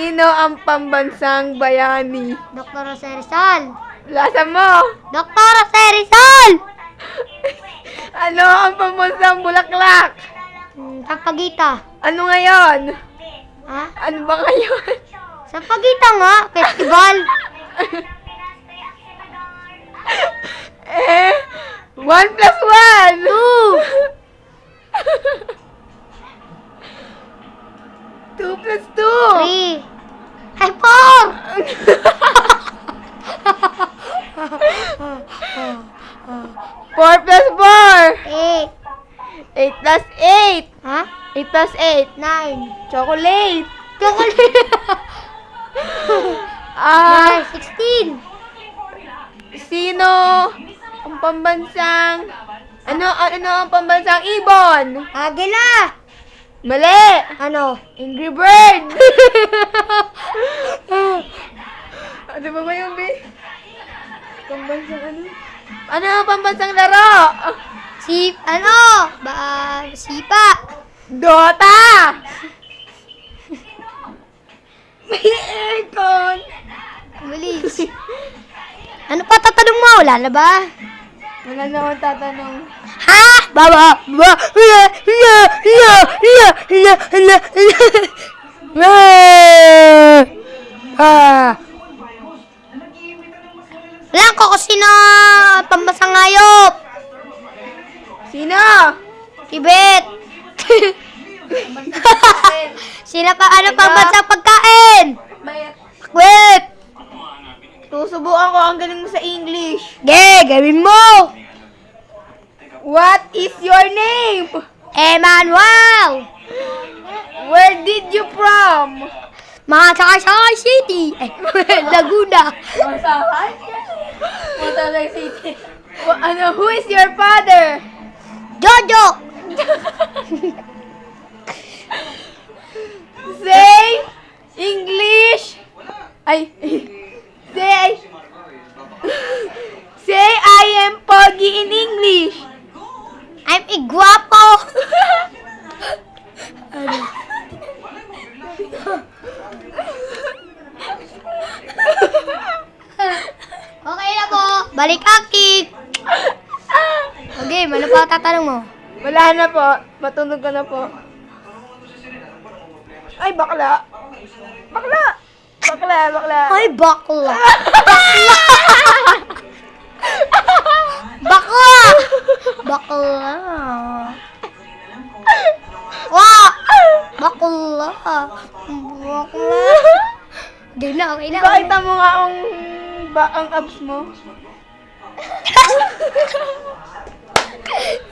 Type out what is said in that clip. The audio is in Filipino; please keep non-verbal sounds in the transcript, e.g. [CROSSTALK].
Sino ang pambansang bayani? Dr. Jose Rizal. Lasa mo! Dr. Jose Rizal! [LAUGHS] Ano ang pambansang bulaklak? Hmm, Sampagita. Ano ngayon? Ha? Ano ba ngayon? Sampagita nga, festival. [LAUGHS] eh, one plus one! Two. Two plus two! Three. Ay, four! [LAUGHS] Four plus four! Eight. Eight plus eight! Ha? Eight plus eight! Nine. Chocolate! Chocolate. [LAUGHS] Ah, Nine. Sixteen. sino ang pambansang... Ano, ano ang pambansang ibon? Agila. Mali! Ano? Angry Bird! [LAUGHS] ano ba yung be? Pambansang ano? Ano ang pambansang laro? Si, ano? Ba, sipa. Dota! May aircon! Bilis. Ano pa tatanong mo? Wala na ba? Wala na akong tatanong. Ha? Baba, baba, la, la, la, la, la, la, Na pambasang hayop. Sino? Tibet. [LAUGHS] Sila pa ano pambasang pagkain? May... Wait. Susubukan ko ang galing mo sa English. Ge, gawin mo. What is your name? Emmanuel. Where did you from? Mga Sakay City. Eh, [LAUGHS] Laguna. Masahay? Masahay City. Ano, who is your father? Jojo. [LAUGHS] Say English. Ay. [LAUGHS] Say [LAUGHS] Say I am Pogi in English. I'm iguapo. ano? okay na po. Balik aki. Okay, ano pa tatanong mo? Wala na po. Matulog ka na po. Ay, bakla. Bakla. Bakla, bakla. Ay, bakla. Bakla. Bakla. Wah! Bakla. Bakla. Di na, okay na. Pakita mo nga ang, ba, ang abs mo. ハハハハ!